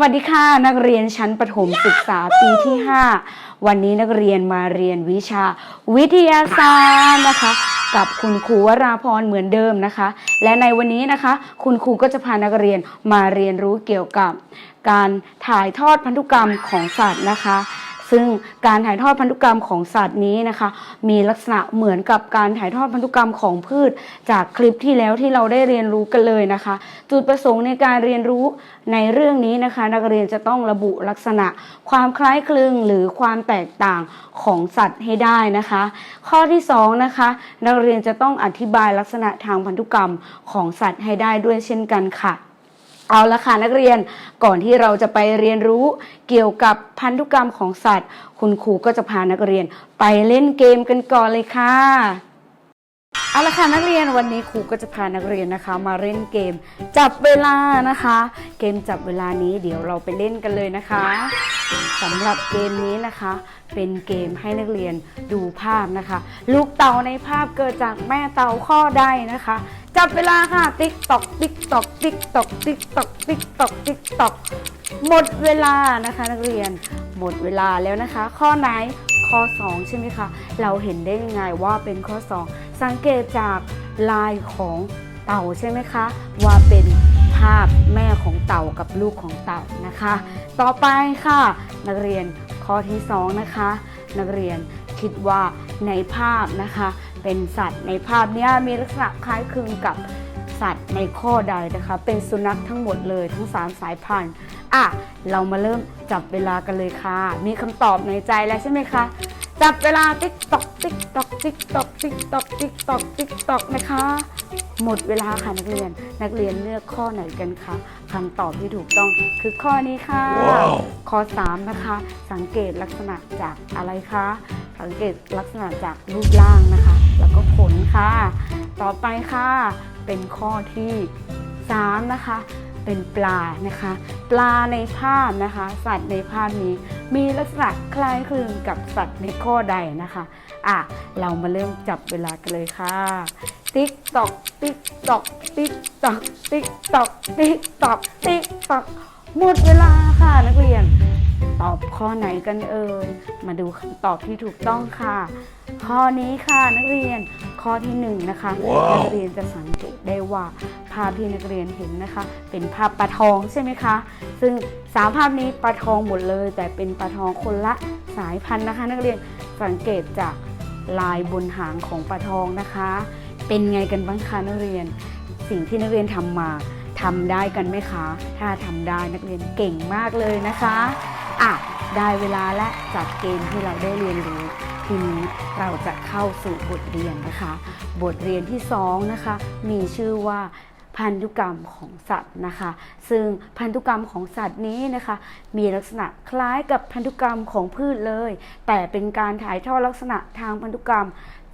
วัสดีค่ะ นักเรียนชั้นประถมศึกษาปีที่ 5 วันนี้นักเรียนมาเรียนวิชา วิทยาศาสตร์นะคะ กับคุณครูวราพรเหมือนเดิมนะคะ และในวันนี้นะคะ คุณครูก็จะพานักเรียนมาเรียนรู้เกี่ยวกับ การถ่ายทอดพันธุกรรมของสัตว์นะคะ ซึ่งการถ่ายทอดพันธุกรรมของสัตว์นี้นะคะ มีลักษณะเหมือนกับการถ่ายทอดพันธุกรรมของพืช จากคลิปที่แล้วที่เราได้เรียนรู้กันเลยนะคะ จุดประสงค์ในการเรียนรู้ในเรื่องนี้นะคะ นักเรียนจะต้องระบุลักษณะ ความคล้ายคลึงหรือความแตกต่างของสัตว์ให้ได้นะคะ ข้อที่สองนะคะนักเรียนจะต้องอธิบายลักษณะทางพันธุกรรมของสัตว์ให้ได้ด้วยเช่นกันค่ะ เอาละค่ะนักเรียนก่อนที่เราจะไปเรียนรู้เกี่ยวกับพันธุกรรมของสัตว์ คุณครูก็จะพานักเรียนไปเล่นเกมกันก่อนเลยค่ะเอาละค่ะนักเรียนวันนี้ครูก็จะพานักเรียนนะคะ มาเล่นเกมจับเวลานะคะ เกมจับเวลานี้เดี๋ยวเราไปเล่นกันเลยนะคะ สำหรับเกมนี้นะคะ เป็นเกมให้นักเรียนดูภาพนะคะ ลูกเต่าในภาพเกิดจากแม่เต่าข้อใดนะคะ จับเวลาค่ะ ติ๊กตอกติ๊กตอกติ๊กตอกติ๊กตอกติ๊กตอกติ๊กตอกหมดเวลานะคะ นักเรียนหมดเวลาแล้วนะคะ ข้อไหนข้อ 2 ใช่ไหมคะ เราเห็นได้ยังไงว่าเป็นข้อ 2 สังเกตจากลายของเต่าใช่ไหมคะ ว่าเป็น ภาพแม่ของเต่ากับลูกของเต่านะคะ ต่อไปค่ะ นักเรียนข้อที่2นะคะ นักเรียนคิดว่าในภาพนะคะ เป็นสัตว์ในภาพนี้มีลักษณะคล้ายคลึงกับสัตว์ในข้อใดนะคะ เป็นสุนัขทั้งหมดเลยทั้ง 3 สายพันธุ์อะเรามาเริ่มจับเวลากันเลยค่ะ มีคำตอบในใจแล้วใช่ไหมคะจับเวลาติ๊กตอกติ๊กตอกติ๊กตอกติ๊กตอกติ๊กตอกติ๊กตอกนะคะ หมดเวลาค่ะนักเรียน นักเรียนเลือกข้อไหนกันคะคำตอบที่ถูกต้องคือข้อนี้ค่ะข้อ3นะคะ สังเกตลักษณะจากอะไรคะ สังเกตลักษณะจากรูปร่างนะคะ แล้วก็ขนค่ะ ต่อไปค่ะ เป็นข้อที่ 3 นะคะ เป็นปลานะคะ ปลาในภาพนะคะ สัตว์ในภาพนี้มีลักษณะคล้ายคลึงกับสัตว์ในข้อใดนะคะอะเรามาเริ่มจับเวลากันเลยค่ะ ติ๊กตอกติ๊กตอกติ๊กตอกติ๊กตอกติ๊กตอกติ๊กตอกหมดเวลาค่ะนักเรียน ตอบข้อไหนกันเอ่ยมาดูคำตอบที่ถูกต้องค่ะ ข้อนี้ค่ะนักเรียน ข้อที่หนึ่งนะคะนักเรียนจะสังเกตได้ว่าภาพที่นักเรียนเห็นนะคะ เป็นภาพปลาทองใช่ไหมคะ ซึ่งสามภาพนี้ปลาทองหมดเลย แต่เป็นปลาทองคนละสายพันธุ์นะคะ นักเรียนสังเกตจากลายบนหางของปลาทองนะคะ เป็นไงกันบ้างคะนักเรียน สิ่งที่นักเรียนทำมาทำได้กันไหมคะ ถ้าทำได้นักเรียนเก่งมากเลยนะคะ อะ ได้เวลาและจากเกมที่เราได้เรียนรู้ ทีนี้เราจะเข้าสู่บทเรียนนะคะ บทเรียนที่สองนะคะ มีชื่อว่าพันธุกรรมของสัตว์นะคะ ซึ่งพันธุกรรมของสัตว์นี้นะคะ มีลักษณะคล้ายกับพันธุกรรมของพืชเลย แต่เป็นการถ่ายทอดลักษณะทางพันธุกรรม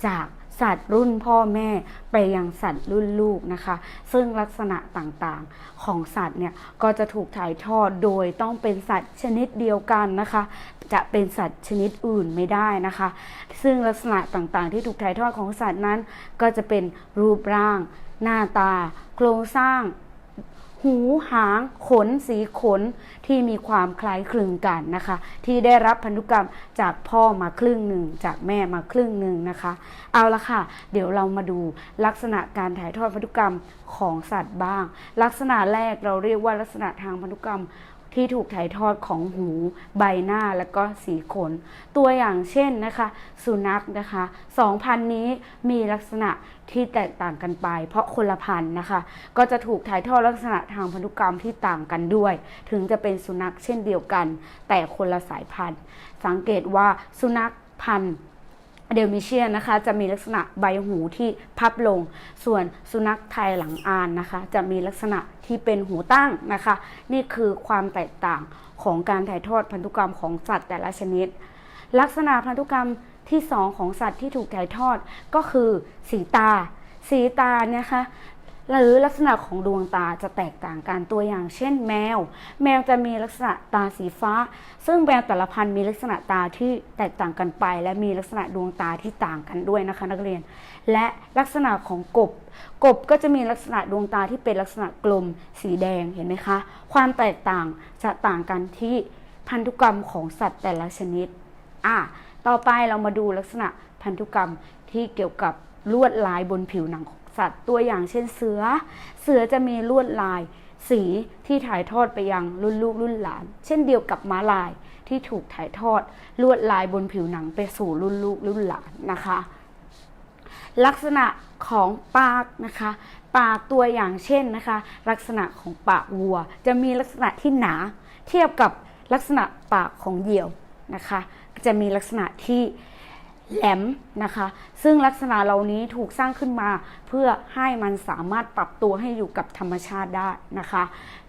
จาก สัตว์รุ่นพ่อแม่ไปยังสัตว์รุ่นลูกนะคะ ซึ่งลักษณะต่างๆของสัตว์เนี่ยก็จะถูกถ่ายทอดโดยต้องเป็นสัตว์ชนิดเดียวกันนะคะ จะเป็นสัตว์ชนิดอื่นไม่ได้นะคะ ซึ่งลักษณะต่างๆ ที่ถูกถ่ายทอดของสัตว์นั้น ก็จะเป็นรูปร่าง หน้าตา โครงสร้าง หูหางขนสีขนที่มีความคล้ายคลึงกันนะคะ ที่ได้รับพันธุกรรมจากพ่อมาครึ่งหนึ่งจากแม่มาครึ่งหนึ่งนะคะ เอาละค่ะ เดี๋ยวเรามาดูลักษณะการถ่ายทอดพันธุกรรมของสัตว์บ้าง ลักษณะแรกเราเรียกว่าลักษณะทางพันธุกรรมที่ถูกถ่ายทอดของหูใบหน้าและก็สีขน ตัวอย่างเช่นนะคะ สุนัขนะคะสองพันนี้มีลักษณะ ที่แตกต่างกันไป เพราะคนละพันธุ์นะคะ ก็จะถูกถ่ายทอดลักษณะทางพันธุกรรมที่ต่างกันด้วย ถึงจะเป็นสุนัขเช่นเดียวกัน แต่คนละสายพันธุ์ สังเกตว่าสุนัขพันธุ์เดลมิเชียนนะคะ จะมีลักษณะใบหูที่พับลง ส่วนสุนัขไทยหลังอานนะคะ จะมีลักษณะที่เป็นหูตั้งนะคะ นี่คือความแตกต่างของการถ่ายทอดพันธุกรรมของสัตว์แต่ละชนิด ลักษณะพันธุกรรม ที่สองของสัตว์ที่ถูกถ่ายทอดก็คือสีตา สีตาเนี่ยนะคะหรือลักษณะของดวงตาจะแตกต่างกันตัวอย่าง เช่น แมว แมวจะมีลักษณะตาสีฟ้า ซึ่งแมวแต่ละพันธุ์มีลักษณะตาที่แตกต่างกันไป และมีลักษณะดวงตาที่ต่างกันด้วยนะคะนักเรียน และลักษณะของกบ กบก็จะมีลักษณะดวงตาที่เป็นลักษณะกลมสีแดงเห็นไหมคะ ความแตกต่างจะต่างกันที่พันธุกรรมของสัตว์แต่ละชนิดอะ ต่อไปเรามาดูลักษณะพันธุกรรมที่เกี่ยวกับลวดลายบนผิวหนังของสัตว์ ตัวอย่างเช่นเสือ เสือจะมีลวดลายสีที่ถ่ายทอดไปยังรุ่นลูกรุ่นหลาน เช่นเดียวกับม้าลายที่ถูกถ่ายทอดลวดลายบนผิวหนังไปสู่รุ่นลูกรุ่นหลานนะคะ ลักษณะของปากนะคะ ปากตัวอย่างเช่นนะคะ ลักษณะของปากวัว จะมีลักษณะที่หนา เทียบกับลักษณะปากของเหยี่ยวนะคะ จะมีลักษณะที่แหลมนะคะ ซึ่งลักษณะเหล่านี้ถูกสร้างขึ้นมาเพื่อให้มันสามารถปรับตัวให้อยู่กับธรรมชาติได้นะคะ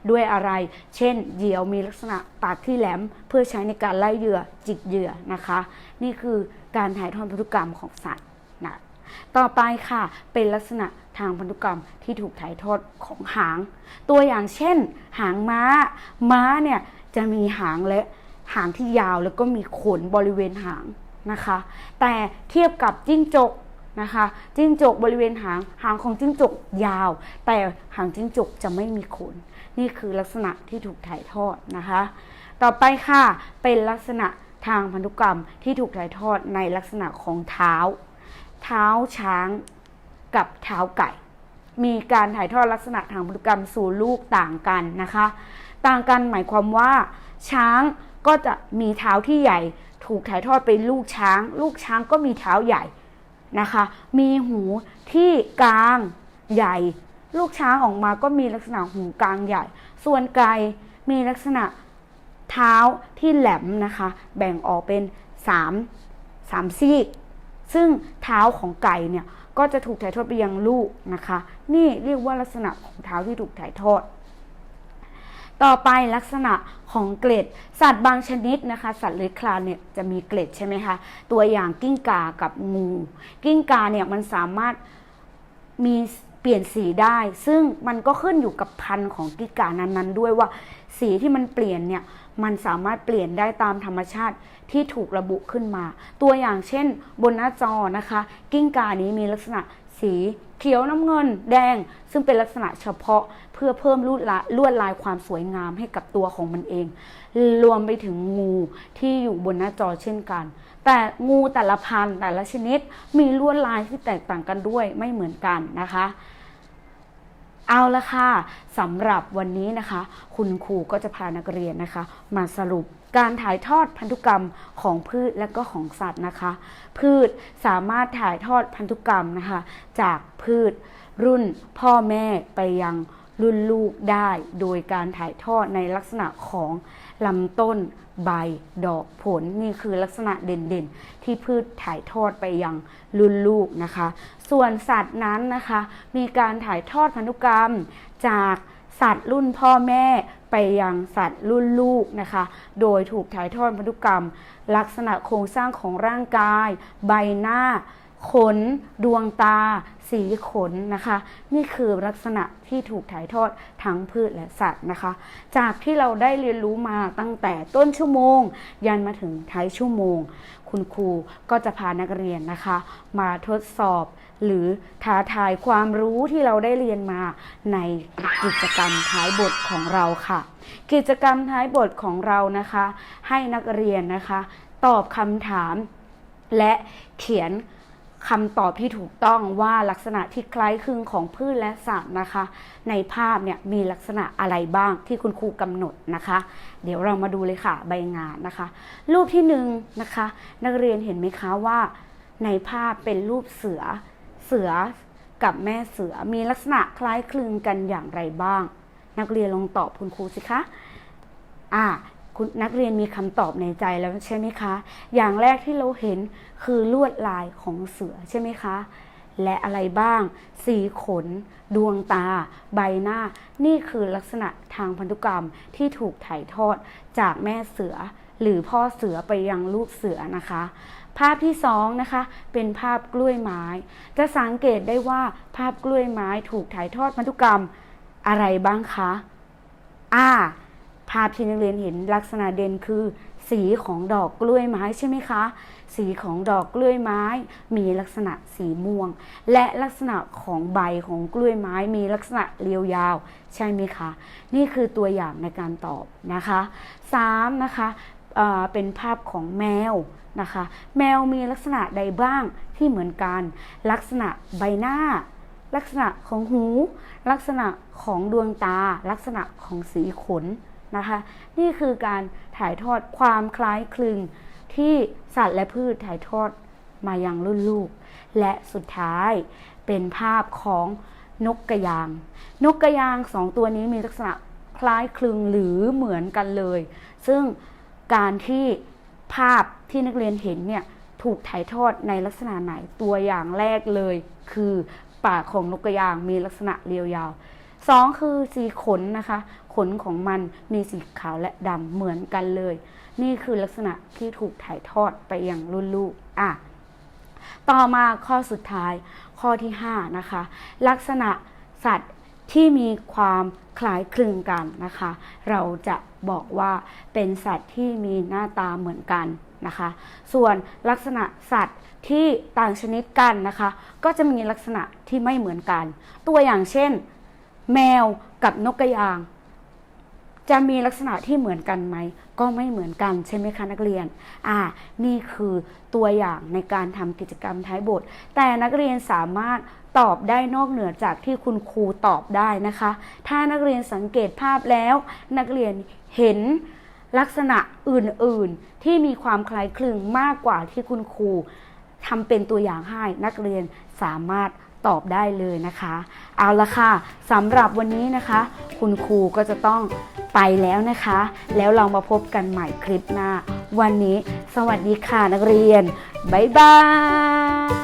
ด้วยอะไร เช่น เหยี่ยวมีลักษณะปากที่แหลมเพื่อใช้ในการไล่เหยื่อจิกเหยื่อนะคะ นี่คือการถ่ายทอดพันธุกรรมของสัตว์นะต่อไปค่ะเป็นลักษณะทางพันธุกรรมที่ถูกถ่ายทอดของหาง ตัวอย่างเช่น หางม้า ม้าเนี่ยจะมีหางและ หางที่ยาวแล้วก็มีขนบริเวณหางนะคะ แต่เทียบกับจิ้งจกนะคะจิ้งจกบริเวณหางหางของจิ้งจกยาว แต่หางจิ้งจกจะไม่มีขน นี่คือลักษณะที่ถูกถ่ายทอดนะคะ ต่อไปค่ะเป็นลักษณะทางพันธุกรรมที่ถูกถ่ายทอดในลักษณะของเท้า เท้าช้างกับเท้าไก่ มีการถ่ายทอดลักษณะทางพันธุกรรมสู่ลูกต่างกันนะคะ ต่างกันหมายความว่าช้าง ก็จะมีเท้าที่ใหญ่ ถูกถ่ายทอดไปลูกช้าง ลูกช้างก็มีเท้าใหญ่นะคะ มีหูที่กลางใหญ่ ลูกช้างออกมาก็มีลักษณะหูกลางใหญ่ ส่วนไก่มีลักษณะเท้าที่แหลมนะคะ แบ่งออกเป็น3 3ซีกซึ่งเท้าของไก่เนี่ยก็จะถูกถ่ายทอดไปยังลูกนะคะ นี่เรียกว่าลักษณะของเท้าที่ถูกถ่ายทอด ต่อไปลักษณะของเกล็ด สัตว์บางชนิดนะคะ สัตว์เลื้อยคลานเนี่ยจะมีเกล็ดใช่ไหมคะตัวอย่างกิ้งก่ากับงู กิ้งก่าเนี่ยมันสามารถมีเปลี่ยนสีได้ ซึ่งมันก็ขึ้นอยู่กับพันธุ์ของกิ้งก่านั้นๆ ด้วยว่าสีที่มันเปลี่ยนเนี่ยมันสามารถเปลี่ยนได้ตามธรรมชาติที่ถูกระบุขึ้นมา ตัวอย่างเช่น บนหน้าจอนะคะ กิ้งก่านี้มีลักษณะ สีเขียวน้ำเงิน แดง ซึ่งเป็นลักษณะเฉพาะเพื่อเพิ่มลวดลายลวดลายความสวยงามให้กับตัวของมันเอง รวมไปถึงงูที่อยู่บนหน้าจอเช่นกัน แต่งูแต่ละพันธุ์แต่ละชนิดมีลวดลายที่แตกต่างกันด้วยไม่เหมือนกันนะคะ เอาละค่ะสำหรับวันนี้นะคะ คุณครูก็จะพานักเรียนนะคะ มาสรุปการถ่ายทอดพันธุกรรมของพืชและก็ของสัตว์นะคะ พืชสามารถถ่ายทอดพันธุกรรมนะคะ จากพืชรุ่นพ่อแม่ไปยังรุ่นลูกได้ โดยการถ่ายทอดในลักษณะของลำต้น ใบดอกผลนี่คือลักษณะเด่นๆ ที่พืชถ่ายทอดไปยังรุ่นลูกนะคะ ส่วนสัตว์นั้นนะคะ มีการถ่ายทอดพันธุกรรมจากสัตว์รุ่นพ่อแม่ไปยังสัตว์รุ่นลูกนะคะ โดยถูกถ่ายทอดพันธุกรรม ลักษณะโครงสร้างของร่างกาย ใบหน้า ขน ดวงตา สีขนนะคะ นี่คือลักษณะที่ถูกถ่ายทอดทั้งพืชและสัตว์นะคะ จากที่เราได้เรียนรู้มาตั้งแต่ต้นชั่วโมง ยันมาถึงท้ายชั่วโมง คุณครูก็จะพานักเรียนนะคะ มาทดสอบ หรือท้าทายความรู้ที่เราได้เรียนมาในกิจกรรมท้ายบทของเราค่ะ กิจกรรมท้ายบทของเรานะคะ ให้นักเรียนนะคะ ตอบคำถามและเขียน คำตอบที่ถูกต้องว่าลักษณะที่คล้ายคลึงของพืชและสัตว์นะคะ ในภาพเนี่ยมีลักษณะอะไรบ้างที่คุณครูกำหนดนะคะ เดี๋ยวเรามาดูเลยค่ะใบงานนะคะ รูปที่หนึ่งนะคะ นักเรียนเห็นไหมคะว่า ในภาพเป็นรูปเสือเสือกับแม่เสือมีลักษณะคล้ายคลึงกันอย่างไรบ้าง นักเรียนลองตอบคุณครูสิคะอ่า คุณนักเรียนมีคำตอบในใจแล้วใช่ไหมคะ อย่างแรกที่เราเห็นคือลวดลายของเสือใช่ไหมคะ และอะไรบ้าง สีขน ดวงตา ใบหน้า นี่คือลักษณะทางพันธุกรรมที่ถูกถ่ายทอดจากแม่เสือ หรือพ่อเสือไปยังลูกเสือนะคะ ภาพที่สองนะคะ เป็นภาพกล้วยไม้ จะสังเกตได้ว่าภาพกล้วยไม้ถูกถ่ายทอดพันธุกรรมอะไรบ้างคะ อ่า ภาพที่นักเรียนเห็นลักษณะเด่นคือ สีของดอกกล้วยไม้ใช่ไหมคะ สีของดอกกล้วยไม้ มีลักษณะสีม่วง และลักษณะของใบของกล้วยไม้ มีลักษณะเรียวยาว ใช่ไหมคะ นี่คือตัวอย่างในการตอบนะคะ3นะคะเเป็นภาพของแมวนะคะ แมวมีลักษณะใดบ้างที่เหมือนกัน ลักษณะใบหน้า ลักษณะของหู ลักษณะของดวงตา ลักษณะของสีขน นะคะ นี่คือการถ่ายทอดความคล้ายคลึงที่สัตว์และพืชถ่ายทอดมายังรุ่นลูก และสุดท้ายเป็นภาพของนกกระยาง นกกระยางสองตัวนี้มีลักษณะคล้ายคลึงหรือเหมือนกันเลย ซึ่งการที่ภาพที่นักเรียนเห็นเนี่ยถูกถ่ายทอดในลักษณะไหนตัวอย่างแรกเลย คือปากของนกกระยางมีลักษณะเรียวยาว สองคือสีขนนะคะ ขนของมันมีสีขาวและดำเหมือนกันเลย นี่คือลักษณะที่ถูกถ่ายทอดไปยังรุ่นลูกอะต่อมาข้อสุดท้ายข้อที่5นะคะลักษณะสัตว์ที่มีความคล้ายคลึงกันนะคะ เราจะบอกว่าเป็นสัตว์ที่มีหน้าตาเหมือนกันนะคะ ส่วนลักษณะสัตว์ที่ต่างชนิดกันนะคะ ก็จะมีลักษณะที่ไม่เหมือนกัน ตัวอย่างเช่น แมวกับนกกระยาง จะมีลักษณะที่เหมือนกันไหม ก็ไม่เหมือนกันใช่ไหมคะนักเรียน อ่า นี่คือตัวอย่างในการทำกิจกรรมท้ายบท แต่นักเรียนสามารถตอบได้นอกเหนือจากที่คุณครูตอบได้นะคะ ถ้านักเรียนสังเกตภาพแล้ว นักเรียนเห็นลักษณะอื่นๆ ที่มีความคล้ายคลึงมากกว่าที่คุณครูทำเป็นตัวอย่างให้นักเรียนสามารถ ตอบได้เลยนะคะ เอาละค่ะสำหรับวันนี้นะคะ คุณครูก็จะต้องไปแล้วนะคะ แล้วเรามาพบกันใหม่คลิปหน้า วันนี้ สวัสดีค่ะนักเรียน บ๊ายบาย